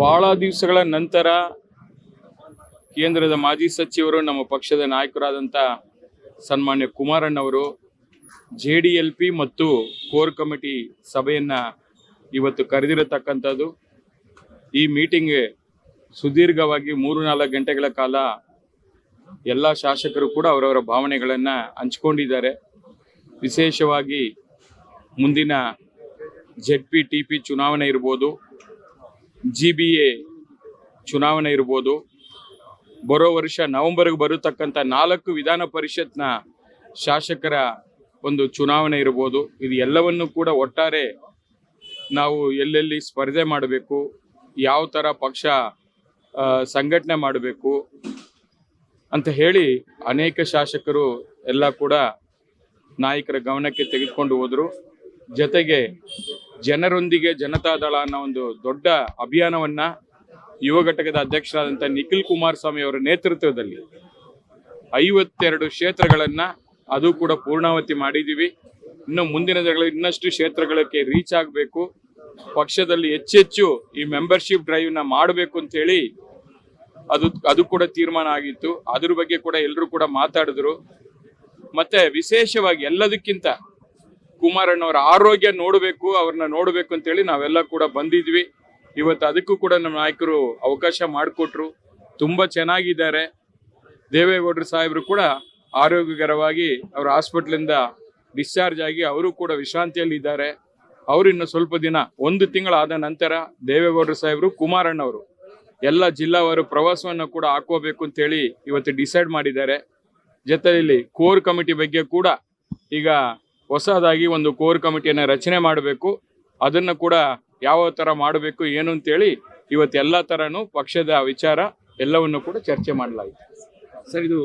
ಬಹಳ ದಿವಸಗಳ ನಂತರ ಕೇಂದ್ರದ ಮಾಜಿ ಸಚಿವರು, ನಮ್ಮ ಪಕ್ಷದ ನಾಯಕರಾದಂಥ ಸನ್ಮಾನ್ಯ ಕುಮಾರಣ್ಣವರು, ಜೆ ಡಿ ಎಲ್ ಪಿ ಮತ್ತು ಕೋರ್ ಕಮಿಟಿ ಸಭೆಯನ್ನ ಇವತ್ತು ಕರೆದಿರತಕ್ಕಂಥದ್ದು. ಈ ಮೀಟಿಂಗ್ ಸುದೀರ್ಘವಾಗಿ ಮೂರು ನಾಲ್ಕು ಗಂಟೆಗಳ ಕಾಲ ಎಲ್ಲ ಶಾಸಕರು ಕೂಡ ಅವರವರ ಭಾವನೆಗಳನ್ನು ಹಂಚ್ಕೊಂಡಿದ್ದಾರೆ. ವಿಶೇಷವಾಗಿ ಮುಂದಿನ ಜೆಡ್ ಪಿ, ಟಿ ಪಿ ಚುನಾವಣೆ ಇರ್ಬೋದು. ಜಿ ಬಿ ಎ ಚುನಾವಣೆ ಇರ್ಬೋದು. ಬರೋ ವರ್ಷ ನವೆಂಬರ್ಗೆ ಬರತಕ್ಕಂಥ ನಾಲ್ಕು ವಿಧಾನ ಪರಿಷತ್ನ ಶಾಸಕರ ಒಂದು ಚುನಾವಣೆ ಇರ್ಬೋದು. ಇದು ಎಲ್ಲವನ್ನು ಕೂಡ ಒಟ್ಟಾರೆ ನಾವು ಎಲ್ಲೆಲ್ಲಿ ಸ್ಪರ್ಧೆ ಮಾಡಬೇಕು, ಯಾವ ಥರ ಪಕ್ಷ ಸಂಘಟನೆ ಮಾಡಬೇಕು ಅಂತ ಹೇಳಿ ಅನೇಕ ಶಾಸಕರು ಎಲ್ಲ ಕೂಡ ನಾಯಕರ ಗಮನಕ್ಕೆ ತೆಗೆದುಕೊಂಡು ಹೋದರು. ಜೊತೆಗೆ ಜನರೊಂದಿಗೆ ಜನತಾದಳ ಅನ್ನೋ ಒಂದು ದೊಡ್ಡ ಅಭಿಯಾನವನ್ನ ಯುವ ಘಟಕದ ಅಧ್ಯಕ್ಷರಾದಂಥ ನಿಖಿಲ್ ಕುಮಾರಸ್ವಾಮಿ ಅವರ ನೇತೃತ್ವದಲ್ಲಿ ಐವತ್ತೆರಡು ಕ್ಷೇತ್ರಗಳನ್ನ ಅದು ಕೂಡ ಪೂರ್ಣಾವತಿ ಮಾಡಿದ್ದೀವಿ ಇನ್ನು ಮುಂದಿನ ದಿನಗಳಲ್ಲಿ ಇನ್ನಷ್ಟು ಕ್ಷೇತ್ರಗಳಿಗೆ ರೀಚ್ ಆಗಬೇಕು. ಪಕ್ಷದಲ್ಲಿ ಹೆಚ್ಚೆಚ್ಚು ಈ ಮೆಂಬರ್ಶಿಪ್ ಡ್ರೈವ್ನ ಮಾಡಬೇಕು ಅಂತೇಳಿ ಅದು ಅದು ಕೂಡ ತೀರ್ಮಾನ ಆಗಿತ್ತು. ಅದ್ರ ಬಗ್ಗೆ ಕೂಡ ಎಲ್ಲರೂ ಕೂಡ ಮಾತಾಡಿದ್ರು. ಮತ್ತೆ ವಿಶೇಷವಾಗಿ ಎಲ್ಲದಕ್ಕಿಂತ ಕುಮಾರಣ್ಣವರ ಆರೋಗ್ಯ ನೋಡಬೇಕು, ಅವ್ರನ್ನ ನೋಡಬೇಕು ಅಂತೇಳಿ ನಾವೆಲ್ಲ ಕೂಡ ಬಂದಿದ್ವಿ. ಇವತ್ತು ಅದಕ್ಕೂ ಕೂಡ ನಮ್ಮ ನಾಯಕರು ಅವಕಾಶ ಮಾಡಿಕೊಟ್ರು. ತುಂಬ ಚೆನ್ನಾಗಿದ್ದಾರೆ. ದೇವೇಗೌಡರು ಸಾಹೇಬರು ಕೂಡ ಆರೋಗ್ಯಕರವಾಗಿ ಅವ್ರ ಹಾಸ್ಪಿಟ್ಲಿಂದ ಡಿಸ್ಚಾರ್ಜ್ ಆಗಿ ಅವರು ಕೂಡ ವಿಶ್ರಾಂತಿಯಲ್ಲಿ ಇದ್ದಾರೆ ಅವರು ಇನ್ನು ಸ್ವಲ್ಪ ದಿನ, ಒಂದು ತಿಂಗಳಾದ ನಂತರ ದೇವೇಗೌಡರು ಸಾಹೇಬರು ಕುಮಾರಣ್ಣವರು ಎಲ್ಲ ಜಿಲ್ಲಾವಾರು ಪ್ರವಾಸವನ್ನು ಕೂಡ ಹಾಕೋಬೇಕು ಅಂತೇಳಿ ಇವತ್ತು ಡಿಸೈಡ್ ಮಾಡಿದ್ದಾರೆ. ಜೊತೆಯಲ್ಲಿ ಕೋರ್ ಕಮಿಟಿ ಬಗ್ಗೆ ಕೂಡ ಈಗ ಹೊಸದಾಗಿ ಒಂದು ಕೋರ್ ಕಮಿಟಿಯನ್ನು ರಚನೆ ಮಾಡಬೇಕು. ಅದನ್ನು ಕೂಡ ಯಾವ ಥರ ಮಾಡಬೇಕು ಏನು ಅಂತೇಳಿ ಇವತ್ತು ಎಲ್ಲ ಥರನೂ ಪಕ್ಷದ ವಿಚಾರ ಎಲ್ಲವನ್ನು ಕೂಡ ಚರ್ಚೆ ಮಾಡಲಾಗಿದೆ ಸರ್ ಇದು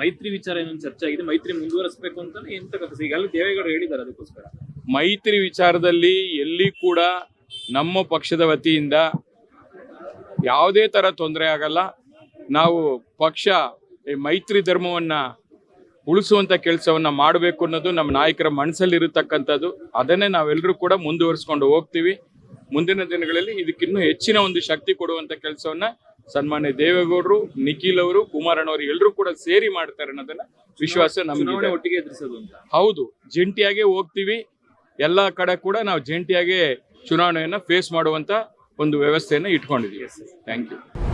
ಮೈತ್ರಿ ವಿಚಾರ ಏನೊಂದು ಚರ್ಚೆ ಆಗಿದೆ. ಮೈತ್ರಿ ಮುಂದುವರಿಸಬೇಕು ಅಂತ ಎಂತ ಕಥೆ ಈಗ ಅಲ್ಲಿ ದೇವೇಗೌಡರು ಹೇಳಿದ್ದಾರೆ ಅದಕ್ಕೋಸ್ಕರ. ಮೈತ್ರಿ ವಿಚಾರದಲ್ಲಿ ಎಲ್ಲಿ ಕೂಡ ನಮ್ಮ ಪಕ್ಷದ ವತಿಯಿಂದ ಯಾವುದೇ ಥರ ತೊಂದರೆ ಆಗಲ್ಲ. ನಾವು ಪಕ್ಷ ಈ ಮೈತ್ರಿ ಧರ್ಮವನ್ನ ಉಳಿಸುವಂತ ಕೆಲಸವನ್ನ ಮಾಡಬೇಕು ಅನ್ನೋದು ನಮ್ಮ ನಾಯಕರ ಮನಸ್ಸಲ್ಲಿ ಇರತಕ್ಕಂಥದ್ದು ಅದನ್ನೇ ನಾವೆಲ್ಲರೂ ಕೂಡ ಮುಂದುವರಿಸ್ಕೊಂಡು ಹೋಗ್ತೀವಿ. ಮುಂದಿನ ದಿನಗಳಲ್ಲಿ ಇದಕ್ಕಿನ್ನೂ ಹೆಚ್ಚಿನ ಒಂದು ಶಕ್ತಿ ಕೊಡುವಂತ ಕೆಲಸವನ್ನ ಸನ್ಮಾನ್ಯ ದೇವೇಗೌಡರು ನಿಖಿಲ್ ಅವರು ಕುಮಾರಣ್ಣವರು ಎಲ್ಲರೂ ಕೂಡ ಸೇರಿ ಮಾಡ್ತಾರೆ ಅನ್ನೋದನ್ನ ವಿಶ್ವಾಸ ನಮ್ಗೆ ಒಟ್ಟಿಗೆ ಎದುರಿಸೋದು ಅಂತ. ಹೌದು ಜಂಟಿಯಾಗೆ ಹೋಗ್ತೀವಿ. ಎಲ್ಲ ಕಡೆ ಕೂಡ ನಾವು ಜಂಟಿಯಾಗೆ ಚುನಾವಣೆಯನ್ನ ಫೇಸ್ ಮಾಡುವಂತ ಒಂದು ವ್ಯವಸ್ಥೆಯನ್ನ ಇಟ್ಕೊಂಡಿದ್ದೀವಿ ಥ್ಯಾಂಕ್ ಯು